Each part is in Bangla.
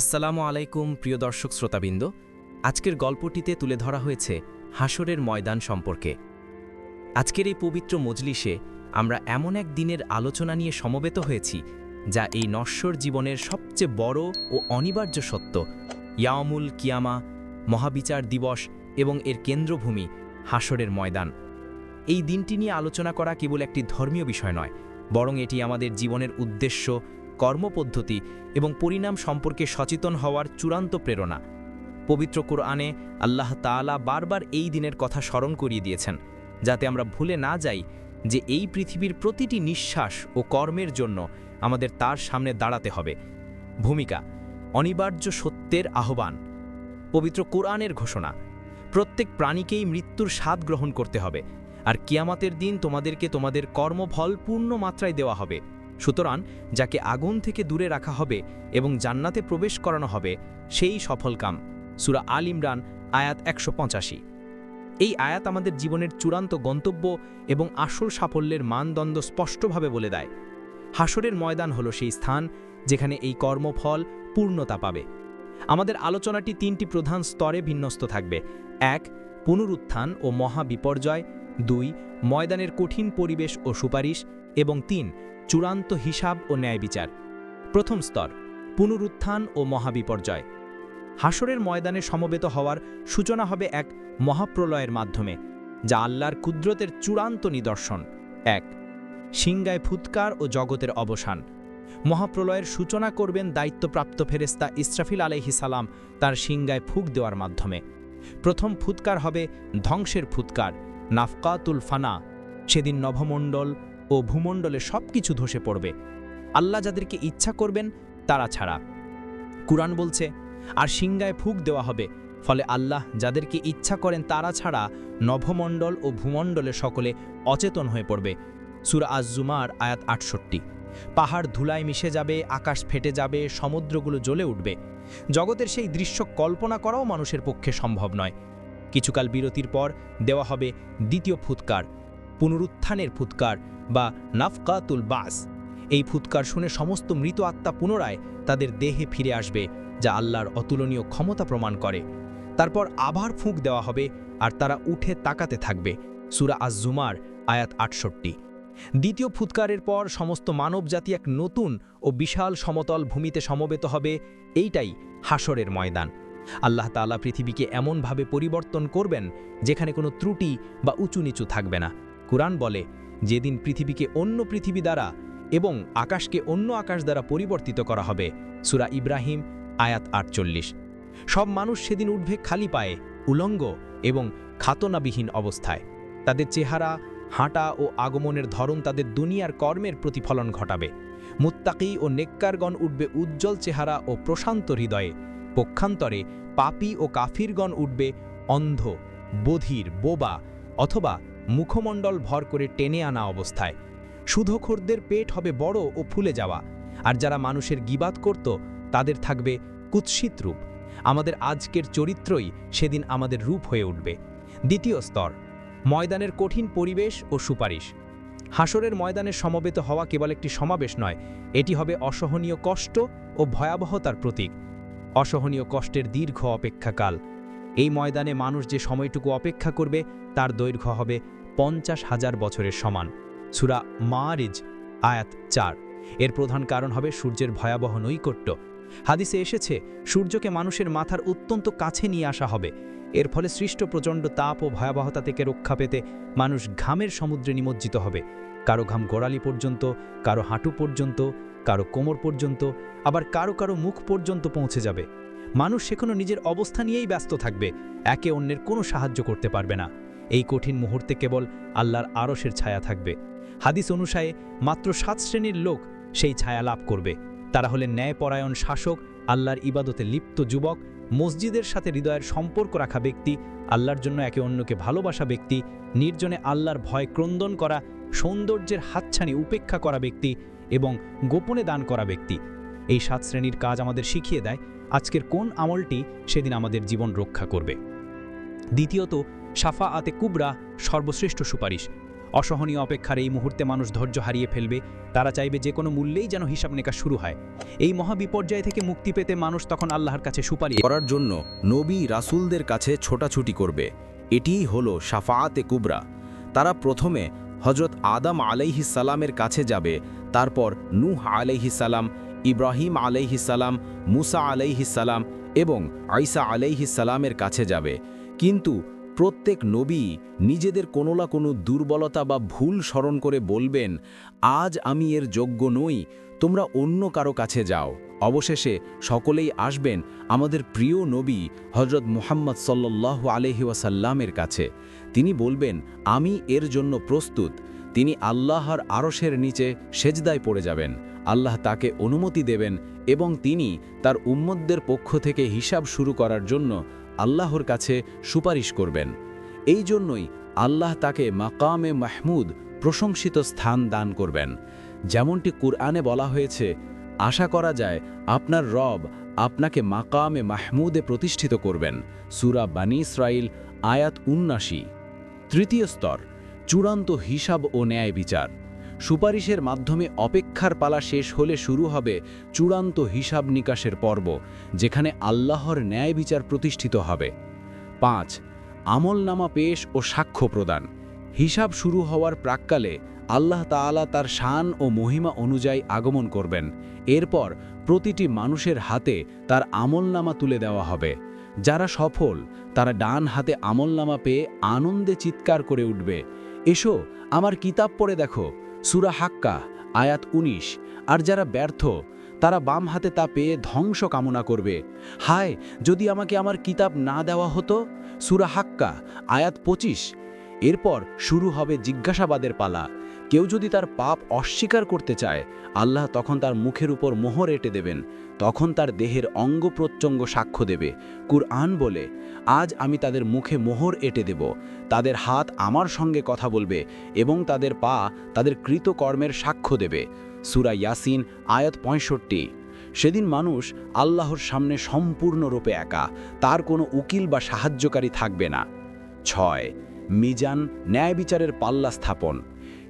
আসসালামু আলাইকুম, প্রিয় দর্শক শ্রোতাবৃন্দ। আজকের গল্পটিতে তুলে ধরা হয়েছে হাসরের ময়দান সম্পর্কে। আজকের এই পবিত্র মজলিসে আমরা এমন এক দিনের আলোচনা নিয়ে সমবেত হয়েছি, যা এই নশ্বর জীবনের সবচেয়ে বড় ও অনিবার্য সত্য। ইয়ামুল কিয়ামা, মহাবিচার দিবস এবং এর কেন্দ্রভূমি হাসরের ময়দান। এই দিনটি নিয়ে আলোচনা করা কেবল একটি ধর্মীয় বিষয় নয়, বরং এটি আমাদের জীবনের উদ্দেশ্য কর্মপদ্ধতি এবং পরিণাম সম্পর্কে সচেতন হওয়ার চূড়ান্ত প্রেরণা। পবিত্র কোরআনে আল্লাহ তাআলা বারবার এই দিনের কথা স্মরণ করিয়ে দিয়েছেন, যাতে আমরা ভুলে না যাই যে এই পৃথিবীর প্রতিটি নিঃশ্বাস ও কর্মের জন্য আমাদের তার সামনে দাঁড়াতে হবে। ভূমিকা, অনিবার্য সত্যের আহ্বান। পবিত্র কোরআনের ঘোষণা, প্রত্যেক প্রাণীকেই মৃত্যুর স্বাদ গ্রহণ করতে হবে, আর কিয়ামাতের দিন তোমাদেরকে তোমাদের কর্মফল পূর্ণ মাত্রায় দেওয়া হবে। সুতরাং যাকে আগুন থেকে দূরে রাখা হবে এবং জান্নাতে প্রবেশ করানো হবে, সেই সফলকাম সুরা আল ইমরান, আয়াত একশো পঁচাশি। এই আয়াত আমাদের জীবনের চূড়ান্ত গন্তব্য এবং আসল সাফল্যের মানদণ্ড স্পষ্টভাবে বলে দেয়। হাসরের ময়দান হলো সেই স্থান যেখানে এই কর্মফল পূর্ণতা পাবে। আমাদের আলোচনাটি তিনটি প্রধান স্তরে বিন্যস্ত থাকবে। এক, পুনরুত্থান ও মহাবিপর্যয়। দুই, ময়দানের কঠিন পরিবেশ ও সুপারিশ। এবং তিন চূড়ান্ত হিসাব ও ন্যায় বিচার। প্রথম স্তর, পুনরুত্থান ও মহাবিপর্যয়। হাসরের ময়দানে সমবেত হওয়ার সূচনা হবে এক মহাপ্রলয়ের মাধ্যমে, যা আল্লাহর কুদ্রতের চূড়ান্ত নিদর্শন। এক, সিংগায় ফুৎকার ও জগতের অবসান। মহাপ্রলয়ের সূচনা করবেন দায়িত্বপ্রাপ্ত ফেরেস্তা ইসরাফিল আলাইহিসালাম তার সিংগায় ফুক দেওয়ার মাধ্যমে। প্রথম ফুৎকার হবে ধ্বংসের ফুৎকার, নাফকাতুল ফানা। সেদিন নভমণ্ডল ও ভূমণ্ডলে সব কিছু ধসে পড়বে। আল্লাহ যাদেরকে ইচ্ছা করবেন, তারা ছাড়া। কুরআন বলছে, আর সিংগায় ফুক দেওয়া হবে। ফলে আল্লাহ যাদেরকে ইচ্ছা করেন, তারা ছাড়া নভমণ্ডল ও ভূমণ্ডলে সকলে অচেতন হয়ে পড়বে। সুরা আজজুমার আয়াত আটষট্টি। পাহাড় ধুলায় মিশে যাবে, আকাশ ফেটে যাবে, সমুদ্রগুলো জ্বলে উঠবে। জগতের সেই দৃশ্য কল্পনা করাও মানুষের পক্ষে সম্ভব নয়। কিছুকাল বিরতির পর দেওয়া হবে দ্বিতীয় ফুৎকার। পুনরুত্থানের ফুৎকার বা নাফকাতুল বাস। এই ফুৎকার শুনে সমস্ত মৃত আত্মা পুনরায় তাদের দেহে ফিরে আসবে, যা আল্লাহর অতুলনীয় ক্ষমতা প্রমাণ করে। তারপর আবার ফুঁক দেওয়া হবে আর তারা উঠে তাকাতে থাকবে। সুরা আজজুমার আয়াত আটষট্টি। দ্বিতীয় ফুৎকারের পর সমস্ত মানবজাতি এক নতুন ও বিশাল সমতল ভূমিতে সমবেত হবে, এইটাই হাসরের ময়দান। আল্লাহ তাআলা পৃথিবীকে এমনভাবে পরিবর্তন করবেন, যেখানে কোনো ত্রুটি বা উঁচু নিচু থাকবে না। কুরআন বলে, যেদিন পৃথিবীকে অন্য পৃথিবী দ্বারা এবং আকাশকে অন্য আকাশ দ্বারা পরিবর্তিত করা হবে, সুরা ইব্রাহিম, আয়াত আটচল্লিশ। সব মানুষ সেদিন উঠবে খালি পায়ে, উলঙ্গ এবং খাতনাবিহীন অবস্থায়। তাদের চেহারা, হাঁটা ও আগমনের ধরন তাদের দুনিয়ার কর্মের প্রতিফলন ঘটাবে। মুত্তাকি ও নেককারগণ উঠবে উজ্জ্বল চেহারা ও প্রশান্ত হৃদয়ে। পক্ষান্তরে পাপি ও কাফিরগণ উঠবে অন্ধ, বধির, বোবা অথবা মুখমণ্ডল ভর করে টেনে আনা অবস্থায়। সুধখোরদের পেট হবে বড় ও ফুলে যাওয়া, আর যারা মানুষের গিবাদ করত, তাদের থাকবে কুৎসিত রূপ। আমাদের আজকের চরিত্রই সেদিন আমাদের রূপ হয়ে উঠবে। দ্বিতীয় স্তর, ময়দানের কঠিন পরিবেশ ও সুপারিশ। হাসরের ময়দানে সমবেত হওয়া কেবল একটি সমাবেশ নয়, এটি হবে অসহনীয় কষ্ট ও ভয়াবহতার প্রতীক। অসহনীয় কষ্টের দীর্ঘ অপেক্ষাকাল। এই ময়দানে মানুষ যে সময়টুকু অপেক্ষা করবে, তার দৈর্ঘ্য হবে পঞ্চাশ হাজার বছরের সমান। সুরা মারিজ আয়াত চার। এর প্রধান কারণ হবে সূর্যের ভয়াবহ নৈকট্য। হাদিসে এসেছে, সূর্যকে মানুষের মাথার অত্যন্ত কাছে নিয়ে আসা হবে। এর ফলে সৃষ্ট প্রচণ্ড তাপ ও ভয়াবহতা থেকে রক্ষা পেতে মানুষ ঘামের সমুদ্রে নিমজ্জিত হবে। কারও ঘাম গোড়ালি পর্যন্ত, কারও হাঁটু পর্যন্ত, কারও কোমর পর্যন্ত, আবার কারও কারও মুখ পর্যন্ত পৌঁছে যাবে। মানুষ সেখানে নিজের অবস্থা নিয়েই ব্যস্ত থাকবে। একে অন্যের কোনো সাহায্য করতে পারবে না। এই কঠিন মুহূর্তে কেবল আল্লাহর আরশের ছায়া থাকবে। হাদিস অনুসারে মাত্র সাত শ্রেণির লোক সেই ছায়া লাভ করবে। তারা হলেন ন্যায়পরায়ণ শাসক, আল্লাহর ইবাদতে লিপ্ত যুবক, মসজিদের সাথে হৃদয়ের সম্পর্ক রাখা ব্যক্তি, আল্লাহর জন্য একে অন্যকে ভালোবাসা ব্যক্তি, নির্জনে আল্লাহর ভয় ক্রন্দন করা, সৌন্দর্যের হাতছানি উপেক্ষা করা ব্যক্তি এবং গোপনে দান করা ব্যক্তি। এই সাত শ্রেণির কাজ আমাদের শিখিয়ে দেয় আজকের কোন আমলটি সেদিন আমাদের জীবন রক্ষা করবে? দ্বিতীয়ত সাফা আতে কুবরা সর্বশ্রেষ্ঠ সুপারিশ। অসহনীয় অপেক্ষার এই মুহূর্তে মানুষ ধৈর্য হারিয়ে ফেলবে। তারা চাইবে যে কোনো মূল্যেই যেন হিসাব নিকাশ শুরু হয়। এই মহাবিপর্যয় থেকে মুক্তি পেতে মানুষ তখন আল্লাহর কাছে সুপারি করার জন্য নবী রাসুলদের কাছে ছোটাছুটি করবে। এটিই হলো সাফাআতে কুবরা। তারা প্রথমে হজরত আদম আলাইহিসালামের কাছে যাবে, তারপর নূহ আলাইহিসালাম ইব্রাহিম আলাইহিসালাম মুসা আলাইহিসালাম এবং আইসা আলাইহিসালামের কাছে যাবে। কিন্তু প্রত্যেক নবী নিজেদের কোনো না কোনো দুর্বলতা বা ভুল স্মরণ করে বলবেন, আজ আমি এর যোগ্য নই, তোমরা অন্য কারও কাছে যাও। অবশেষে সকলেই আসবেন আমাদের প্রিয় নবী হজরত মুহাম্মদ সাল্লাহ আলহি ওয়াসাল্লামের কাছে। তিনি বলবেন, আমি এর জন্য প্রস্তুত। তিনি আল্লাহর আরশের নিচে সেজদায় পড়ে যাবেন। আল্লাহ তাকে অনুমতি দেবেন এবং তিনি তার উম্মতদের পক্ষ থেকে হিসাব শুরু করার জন্য আল্লাহর কাছে সুপারিশ করবেন। এই জন্যই আল্লাহ তাকে মাকামে মাহমুদ প্রশংসিত স্থান দান করবেন। যেমনটি কুরআনে বলা হয়েছে, আশা করা যায় আপনার রব আপনাকে মাকামে মাহমুদে প্রতিষ্ঠিত করবেন। সুরা বানি ইসরাইল আয়াত উন্নাসি তৃতীয় স্তর, চূড়ান্ত হিসাব ও ন্যায় বিচার। সুপারিশের মাধ্যমে অপেক্ষার পালা শেষ হলে শুরু হবে চূড়ান্ত হিসাব নিকাশের পর্ব, যেখানে আল্লাহর ন্যায় বিচার প্রতিষ্ঠিত হবে। পাঁচ, আমলনামা পেশ ও সাক্ষ্য প্রদান। হিসাব শুরু হওয়ার প্রাক্কালে আল্লাহ তাআলা তার শান ও মহিমা অনুযায়ী আগমন করবেন। এরপর প্রতিটি মানুষের হাতে তার আমলনামা তুলে দেওয়া হবে। যারা সফল, তারা ডান হাতে আমলনামা পেয়ে আনন্দে চিৎকার করে উঠবে। এসো, আমার কিতাব পড়ে দেখো। সুরা হাক্কা, আয়াত ১৯ আর যারা ব্যর্থ, তারা বাম হাতে তা পেয়ে ধ্বংস কামনা করবে। হায়, যদি আমাকে আমার কিতাব না দেওয়া হতো? সুরা হাক্কা, আয়াত ২৫ এরপর শুরু হবে জিজ্ঞাসাবাদের পালা। কেউ যদি তার পাপ অস্বীকার করতে চায়, আল্লাহ তখন তার মুখের উপর মোহর এঁটে দেবেন, তখন তার দেহের অঙ্গ প্রত্যঙ্গ সাক্ষ্য দেবে। কুরআন বলে, আজ আমি তাদের মুখে মোহর এঁটে দেব, তাদের হাত আমার সঙ্গে কথা বলবে এবং তাদের পা তাদের কৃতকর্মের সাক্ষ্য দেবে। সুরা ইয়াসিন, আয়াত পঁয়ষট্টি। সেদিন মানুষ আল্লাহর সামনে সম্পূর্ণরূপে একা, তার কোনো উকিল বা সাহায্যকারী থাকবে না। ছয়, মিজান ন্যায় বিচারের পাল্লা স্থাপন।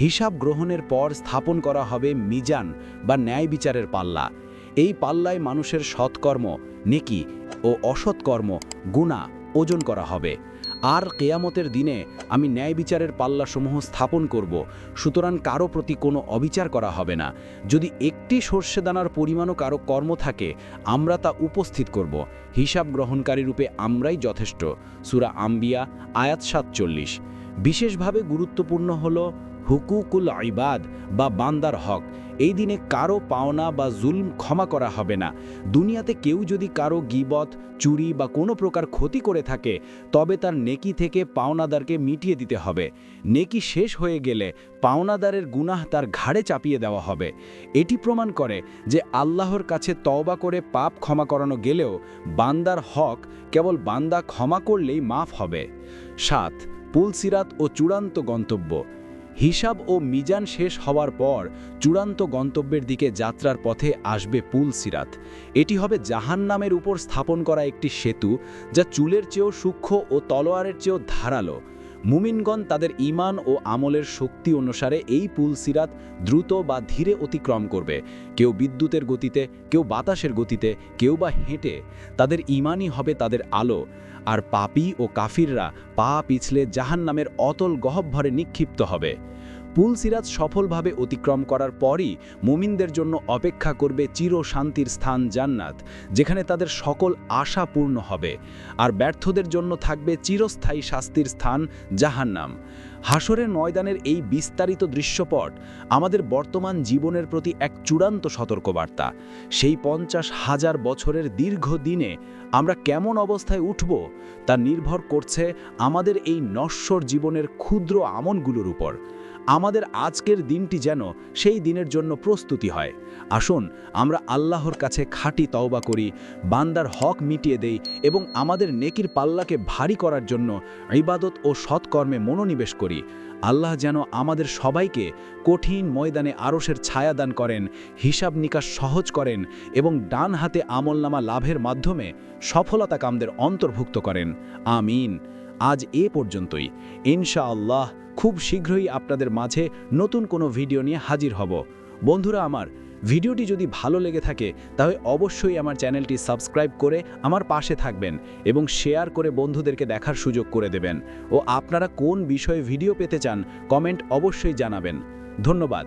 হিসাব গ্রহণের পর স্থাপন করা হবে মিজান বা ন্যায় বিচারের পাল্লা। এই পাল্লায় মানুষের সৎকর্ম, নেকি ও অসৎকর্ম, গুণা ওজন করা হবে। আর কেয়ামতের দিনে আমি ন্যায় বিচারের পাল্লাসমূহ স্থাপন করব, সুতরাং কারও প্রতি কোনো অবিচার করা হবে না। যদি একটি সর্ষে দানার পরিমাণও কারও কর্ম থাকে, আমরা তা উপস্থিত করব। হিসাব গ্রহণকারী রূপে আমরাই যথেষ্ট। সুরা আম্বিয়া, আয়াত সাতচল্লিশ। বিশেষভাবে গুরুত্বপূর্ণ হল হুকুকুল আইবাদ বা বান্দার হক। এই দিনে কারও পাওনা বা জুলম ক্ষমা করা হবে না। দুনিয়াতে কেউ যদি কারও গিবত, চুরি বা কোনো প্রকার ক্ষতি করে থাকে, তবে তার নেকি থেকে পাওনাদারকে মিটিয়ে দিতে হবে। নেকি শেষ হয়ে গেলে পাওনাদারের গুনাহ তার ঘাড়ে চাপিয়ে দেওয়া হবে। এটি প্রমাণ করে যে আল্লাহর কাছে তওবা করে পাপ ক্ষমা করানো গেলেও বান্দার হক কেবল বান্দা ক্ষমা করলেই মাফ হবে। সাত পুলসিরাত ও চূড়ান্ত গন্তব্য। হিসাব ও মিজান শেষ হওয়ার পর চূড়ান্ত গন্তব্যের দিকে যাত্রার পথে আসবে পুল সিরাত। এটি হবে জাহান নামের উপর স্থাপন করা একটি সেতু যা চুলের চেয়েও সূক্ষ্ম ও তলোয়ারের চেয়েও ধারালো। মুমিনগণ তাদের ইমান ও আমলের শক্তি অনুসারে এই পুল সিরাত দ্রুত বা ধীরে অতিক্রম করবে। কেউ বিদ্যুতের গতিতে, কেউ বাতাসের গতিতে, কেউ বা হেঁটে। তাদের ইমানই হবে তাদের আলো। আর পাপি ও কাফিররা পা পিছলে জাহান নামের অতল গহব্বরে নিক্ষিপ্ত হবে। পুল সিরাজ সফলভাবে অতিক্রম করার পরই মুমিনদের জন্য অপেক্ষা করবে চির শান্তির স্থান জান্নাত, যেখানে তাদের সকল আশা পূর্ণ হবে। আর ব্যর্থদের জন্য থাকবে চিরস্থায়ী শাস্তির স্থান জাহান্নাম। হাসরের ময়দানের এই বিস্তারিত দৃশ্যপট আমাদের বর্তমান জীবনের প্রতি এক চূড়ান্ত সতর্কবার্তা। সেই পঞ্চাশ হাজার বছরের দীর্ঘ দিনে আমরা কেমন অবস্থায় উঠব তা নির্ভর করছে আমাদের এই নশ্বর জীবনের ক্ষুদ্র আমনগুলোর উপর। আমাদের আজকের দিনটি যেন সেই দিনের জন্য প্রস্তুতি হয়। আসুন, আমরা আল্লাহর কাছে খাঁটি তওবা করি, বান্দার হক মিটিয়ে দেই এবং আমাদের নেকির পাল্লাকে ভারী করার জন্য ইবাদত ও সৎকর্মে মনোনিবেশ করি। আল্লাহ যেন আমাদের সবাইকে কঠিন ময়দানে আরসের ছায়া দান করেন, হিসাব নিকাশ সহজ করেন এবং ডান হাতে আমলনামা লাভের মাধ্যমে সফলতা কামদের অন্তর্ভুক্ত করেন। আমিন। আজ এ পর্যন্তই। ইনশাআল্লাহ খুব শীঘ্রই আপনাদের মাঝে নতুন কোনো ভিডিও নিয়ে হাজির হব। বন্ধুরা আমার, ভিডিওটি যদি ভালো লেগে থাকে, তাহলে অবশ্যই আমার চ্যানেলটি সাবস্ক্রাইব করে আমার পাশে থাকবেন এবং শেয়ার করে বন্ধুদেরকে দেখার সুযোগ করে দেবেন। ও আপনারা কোন বিষয়ে ভিডিও পেতে চান, কমেন্ট অবশ্যই জানাবেন। ধন্যবাদ।